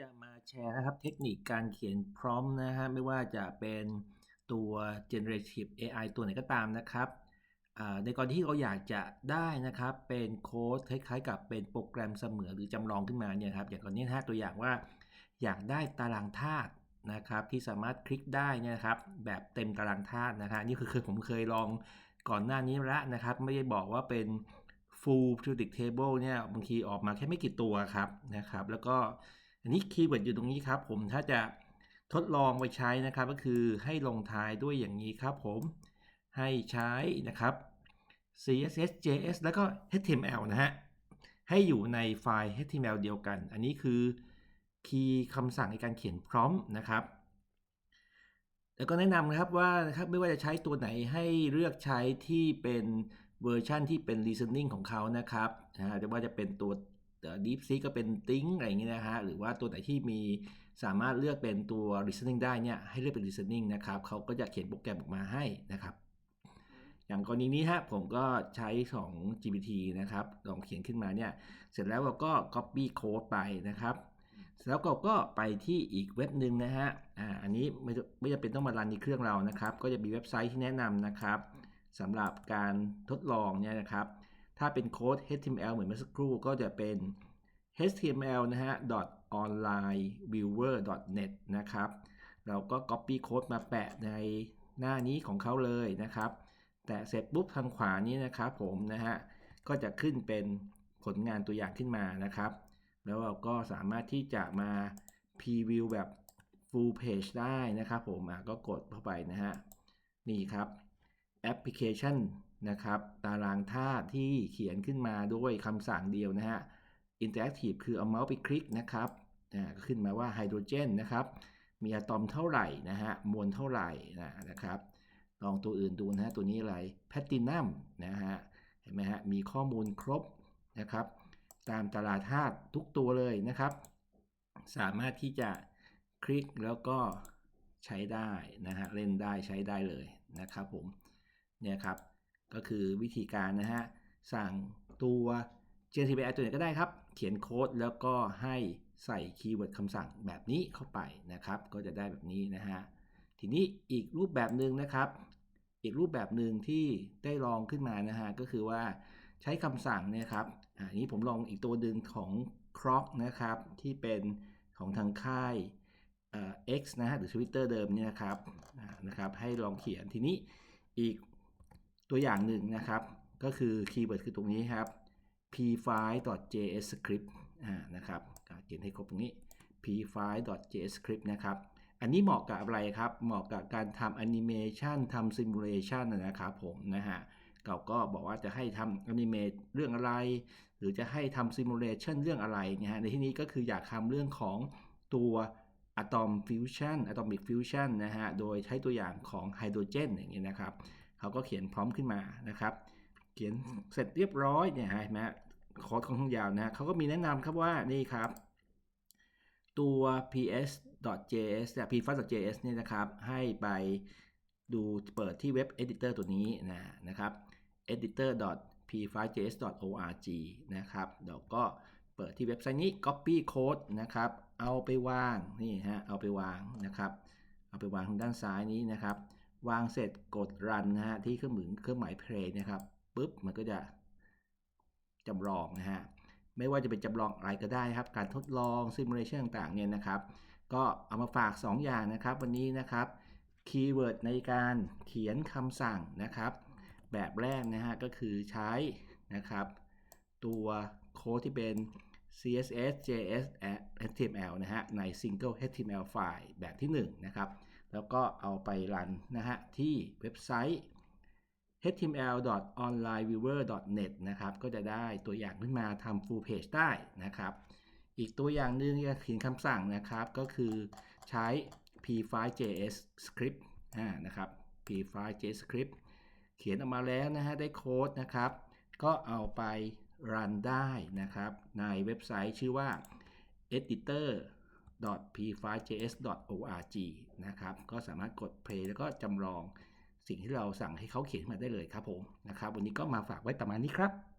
จะมาแชร์นะครับเทคนิคการเขียนพร้อมนะฮะไม่ว่าจะเป็นตัว generative AI ตัวไหนก็ตามนะครับในกรณีที่เราอยากจะได้นะครับเป็นโค้ดคล้ายๆ กับเป็นโปรแกรมเสมือนหรือจำลองขึ้นมาเนี่ยครับอย่างกรณีนะฮะตัวอย่างว่าอยากได้ตารางธาตุนะครับที่สามารถคลิกได้เนี่ยนะครับแบบเต็มตารางธาตุนะฮะนี่คือผมเคยลองก่อนหน้านี้ล้วนะครับ ไม่ได้บอกว่าเป็น full periodic table เนี่ยบางทีออกมาแค่ไม่กี่ตัวครับนะครับ แล้วก็ อันนี้คีย์เวิร์ดอยู่ตรงนี้ครับผมถ้าจะทดลองไปใช้นะครับก็คือให้ลงท้ายด้วยอย่างนี้ครับผมให้ใช้นะครับ CSS JS แล้วก็ HTML นะฮะให้อยู่ในไฟล์ HTML เดียวกัน อันนี้คือคีย์คำสั่งในการเขียนพร้อมนะครับ แล้วก็แนะนำนะครับว่านะครับไม่ว่าจะใช้ตัวไหนให้เลือกใช้ที่เป็นเวอร์ชันที่เป็น listening ของเขานะครับนะแต่ว่าจะเป็นตัว DeepSeek ก็เป็น Think อะไรอย่างเงี้ยนะฮะหรือว่าตัวไหนที่มีสามารถเลือกเป็นตัว listening ได้เนี่ยให้เลือกเป็น listening นะครับเขาก็จะเขียนโปรแกรมออกมาให้นะครับ อย่างกรณีนี้ฮะผมก็ใช้ของ GPT นะครับลองเขียนขึ้นมาเนี่ยเสร็จแล้วเราก็ copy code ไปนะครับแล้วก็ก็ไปที่อีกเว็บหนึ่งนะฮะอ่าอันนี้ไม่ไม่จำเป็นต้องมารันในเครื่องเรานะครับ ก็จะมีเว็บไซต์ที่แนะนำนะครับสำหรับการทดลองเนี่ยนะครับ ถ้าเป็นโค้ด HTML เหมือนเมื่อสักครู่ก็จะเป็น html นะฮะ onlineviewer net นะครับ เราก็ copy code มาแปะในหน้านี้ของเขาเลยนะครับ แต่เสร็จปุ๊บทางขวานี้นะครับผมนะฮะ ก็จะขึ้นเป็นผลงานตัวอย่างขึ้นมานะครับ แล้วเราก็สามารถที่จะมา preview แบบ full page ได้นะครับผมก็กดเข้าไปนะฮะ นี่ครับ application น นะครับตารางธาตุที่เขียนขึ้นมาด้วยคำสั่งเดียวนะฮะ interactive คือเอาเมาส์ไปคลิกนะครับอ่าขึ้นมาว่าไฮโดรเจนนะครับ มีอะตอมเท่าไหร่นะฮะ มวลเท่าไหร่นะนะครับ ลองตัวอื่นดูนะฮะ ตัวนี้อะไรแพตตินัมนะฮะ เห็นไหมฮะ มีข้อมูลครบนะครับ ตามตารางธาตุทุกตัวเลยนะครับ สามารถที่จะคลิกแล้วก็ใช้ได้นะฮะ เล่นได้ใช้ได้เลยนะครับผม เนี่ยครับ ก็คือวิธีการนะฮะ สั่งตัว generative AI ตัวไหนก็ได้ครับ เขียนโค้ดแล้วก็ให้ใส่คีย์เวิร์ดคำสั่งแบบนี้เข้าไปนะครับ ก็จะได้แบบนี้นะฮะ ทีนี้อีกรูปแบบหนึ่งนะครับ อีกรูปแบบหนึ่งที่ได้ลองขึ้นมานะฮะ ก็คือว่าใช้คำสั่งเนี่ยครับ อันนี้ผมลองอีกตัวหนึ่งของ Croc นะครับ ที่เป็นของทางค่าย X นะฮะหรือ Twitter เดิมเนี่ยนะครับนะครับ ให้ลองเขียนทีนี้อีก ตัวอย่างหนึ่งนะครับ ก็คือคีย์เวิร์ดคือตรงนี้ครับ p5.jscript อ่านะครับเขียนให้ครบตรงนี้ p5.jscript นะครับ อันนี้เหมาะกับอะไรครับ เหมาะกับการทำแอนิเมชันทำซิมูเลชันนะครับผมนะฮะเราก็บอกว่าจะให้ทำแอนิเมตเรื่องอะไร หรือจะให้ทำซิมูเลชันเรื่องอะไรนะฮะในที่นี้ก็คืออยากทำเรื่องของตัวอะตอมฟิวชันอะตอมิกฟิวชันนะฮะ โดยใช้ตัวอย่างของไฮโดรเจนอย่างนี้ยนะครับ เขาก็เขียนพร้อมขึ้นมานะครับ เขียนเสร็จเรียบร้อยเนี่ยเห็นไหมคอร์สค่อนข้างยาวนะเขาก็มีแนะนำครับว่านี่ครับ ตัว ps.js เนี่ย p5.js เนี่ยนะครับ ให้ไปดูเปิดที่เว็บ editor ตัวนี้นะนะครับ editor.p5js.org นะครับเดี๋ยวก็เปิดที่เว็บไซต์นี้ copy code นะครับ เอาไปวางนี่ฮะเอาไปวางนะครับ เอาไปวางทางด้านซ้ายนี้นะครับ วางเสร็จกด run นะฮะที่เครื่องมือเครื่องหมาย play นะครับปุ๊บมันก็จะจำลองนะฮะไม่ว่าจะเป็นจำลองอะไรก็ได้ครับ การทดลอง simulation ต่างๆเนี่ยนะครับ ก็เอามาฝาก 2 อย่างนะครับ วันนี้นะครับคีย์เวิร์ดในการเขียนคำสั่งนะครับ แบบแรกนะฮะก็คือใช้นะครับ ตัวโค้ดที่เป็น CSS JS HTML นะฮะใน single HTML file แบบที่ 1 นะครับ แล้วก็เอาไปรันนะฮะที่เว็บไซต์ html.onlineviewer.net นะครับ ก็จะได้ตัวอย่างขึ้นมาทำ full page ได้นะครับ อีกตัวอย่างหนึ่งจะเขียนคำสั่งนะครับ ก็คือใช้ p5.js script นะครับ p5.js script เขียนออกมาแล้วนะฮะ ได้โค้ดนะครับ ก็เอาไปรันได้นะครับ ในเว็บไซต์ชื่อว่า editor dot p5js. org นะครับ ก็สามารถกด play แล้วก็จำลองสิ่งที่เราสั่งให้เขาเขียนมาได้เลยครับผมนะครับ วันนี้ก็มาฝากไว้ประมาณนี้ครับ